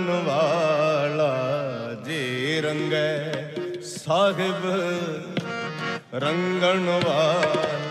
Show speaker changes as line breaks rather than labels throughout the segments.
ਕਰਨ ਵਾਲਾ ਜੇ ਰੰਗੈ ਸਾਹਿਬ ਰੰਗਣ ਵਾਲਾ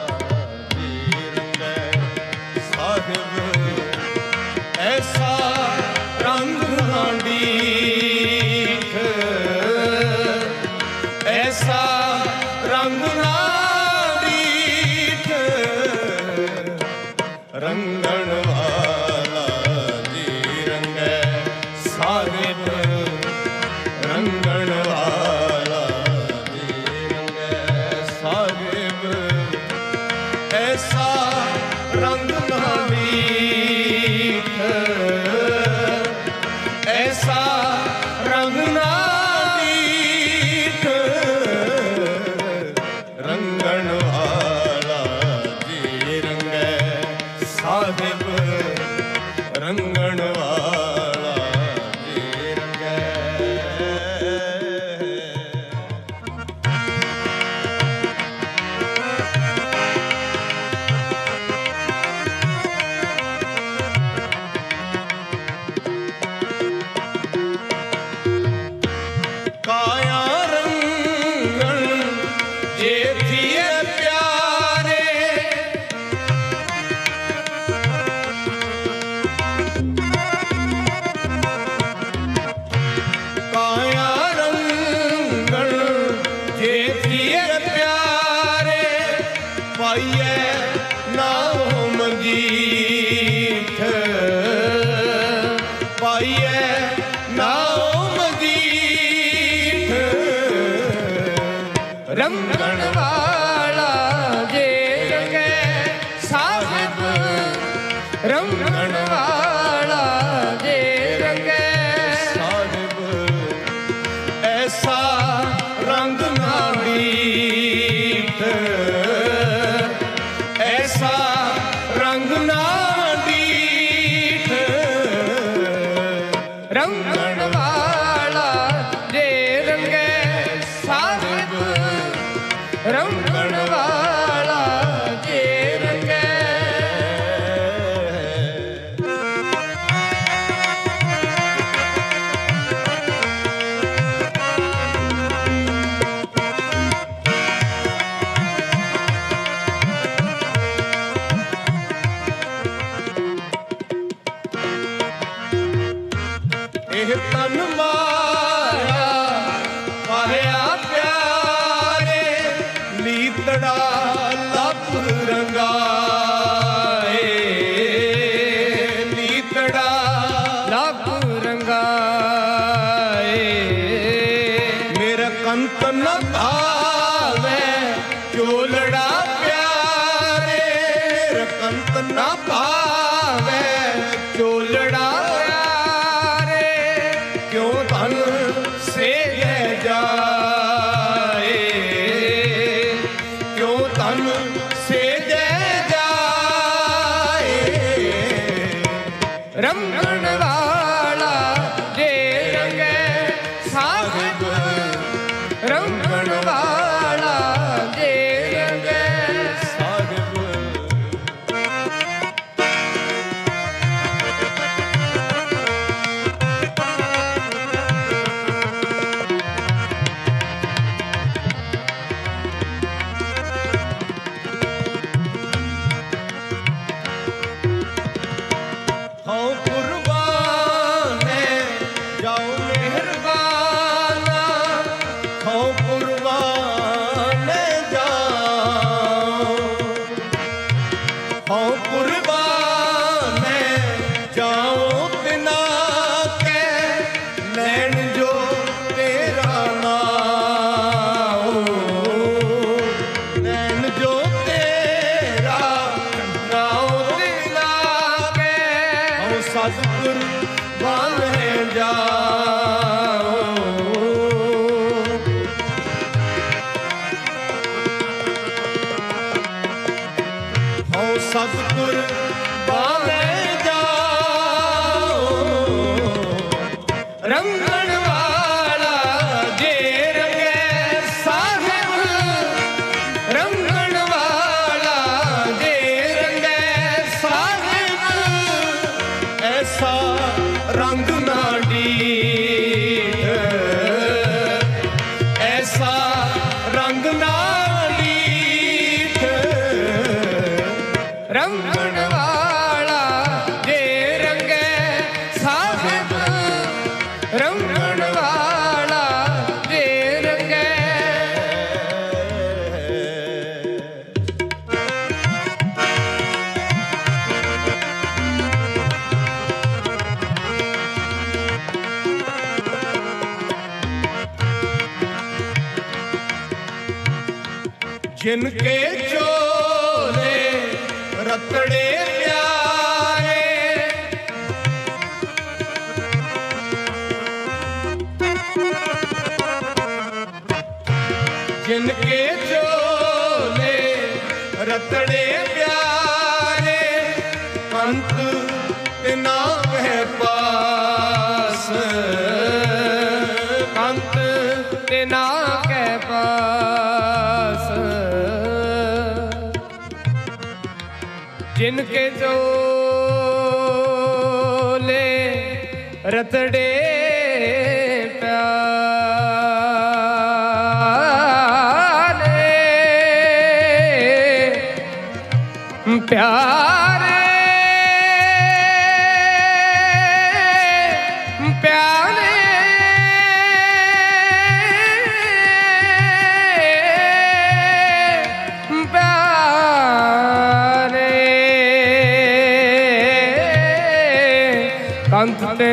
ਰੰਗਣ ਵਾਲਾ ਜੇ ਜਗੈ ਸਾਹਿਬ ਰੰਗਣ ਵਾਲਾ ਜੇ ਜਗੈ ਸਾਹਿਬ ਐਸਾ ਰੰਗ ਨਾ Branco. Hard. Sadhguru ਰੰਗ ਨਾ ਐਸਾ ਰੰਗ ਨਾ
ਰੰਗਣ ਵਾਲਾ ਜੇ ਰੰਗੇ ਸਾਹਿਬ ਰੰਗਣ ਵਾਲਾ
ਜਿਨਕੇ ਚੋਲੇ ਰਤੜੇ ਪਿਆਰੇ। ਜਿਨਕੇ ਚੋਲੇ ਰਤੜੇ
ਜਿਨ ਕੇ ਚੋਲੇ ਰਤੜੇ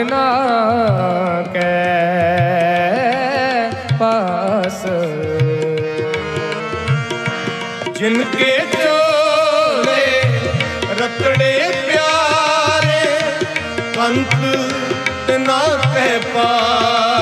ਨਾ ਕੈ ਪਾਸ।
ਜਿਨਕੇ ਚੋਲੇ ਰਤੜੇ ਪਿਆਰੇ ਕੰਤ ਨਾ ਕਹਿ ਪਾਸ।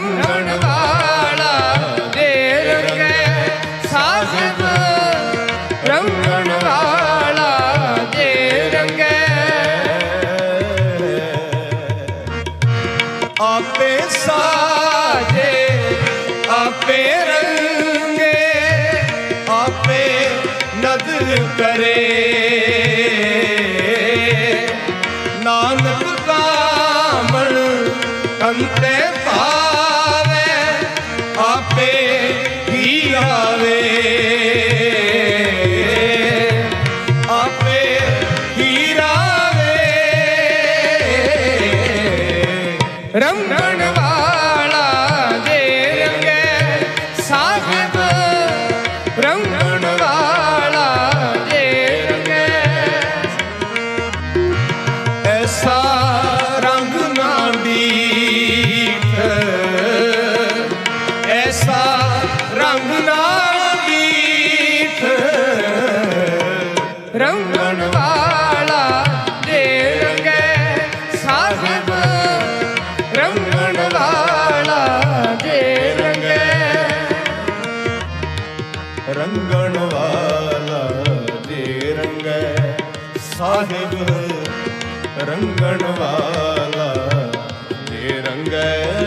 ਰੰਗਣ ਵਾਲਾ ਜੇ ਰੰਗੇ ਸਾਹਿਬ ਰੰਗਣ ਵਾਲਾ ਜੇ ਰੰਗੇ
ਆਪੇ ਸਾਜੇ ਆਪੇ ਰੰਗੇ ਆਪੇ ਨਦਰ ਕਰੇ ਨਾਨਕ ਕਾਮਣ ਕੰਤੇ
ਵਾਲਾ ਦੇ ਸਾਹਿਬ ਰੰਗਣ ਵਾਲਾ
ਦੇ ਰੰਗੈ